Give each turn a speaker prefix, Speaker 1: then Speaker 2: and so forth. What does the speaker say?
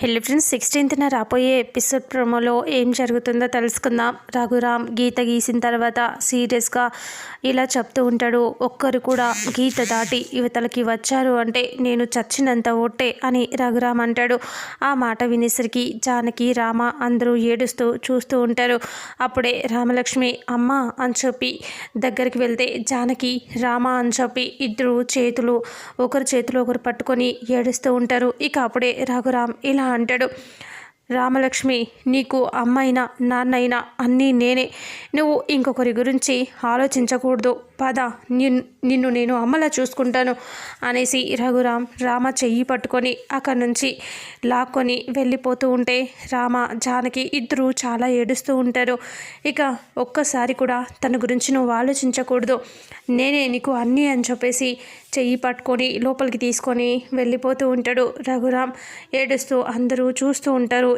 Speaker 1: హెల్లీ friends సిక్స్టీన్త్న రాబోయే episode ప్రోమోలో ఏం జరుగుతుందో తెలుసుకుందాం. రఘురామ్ గీత గీసిన తర్వాత సీరియస్గా ఇలా చెప్తూ ఉంటాడు ఒక్కరు కూడా గీత దాటి యువతలకి వచ్చారు అంటే నేను చచ్చినంత ఒట్టే అని రఘురామ్ అంటాడు. ఆ మాట వినేసరికి జానకి రామ అందరూ ఏడుస్తూ చూస్తూ ఉంటారు. అప్పుడే రామలక్ష్మి అమ్మ అని చెప్పి దగ్గరికి వెళ్తే జానకి రామ అని చెప్పి ఇద్దరు చేతులు ఒకరు చేతులు ఒకరు పట్టుకొని ఏడుస్తూ ఉంటారు. ఇక అప్పుడే రఘురామ్ ఇలా అంటాడు. రామలక్ష్మి నీకు అమ్మైనా నాన్నైనా అన్నీ నేనే. నువ్వు ఇంకొకరి గురించి ఆలోచించకూడదు. పద నిన్ను నేను అమ్మలా చూసుకుంటాను అనేసి రఘురామ్ రామ చెయ్యి పట్టుకొని అక్కడి నుంచి లాక్కొని వెళ్ళిపోతూ ఉంటే రామ జానకి ఇద్దరు చాలా ఏడుస్తూ ఉంటారు. ఇక ఒక్కసారి కూడా తన గురించి నువ్వు ఆలోచించకూడదు. నేనే నీకు అన్నీ అని చెప్పేసి చెయ్యి పట్టుకొని లోపలికి తీసుకొని వెళ్ళిపోతూ ఉంటాడు రఘురామ్. ఏడుస్తూ అందరూ చూస్తూ ఉంటారు.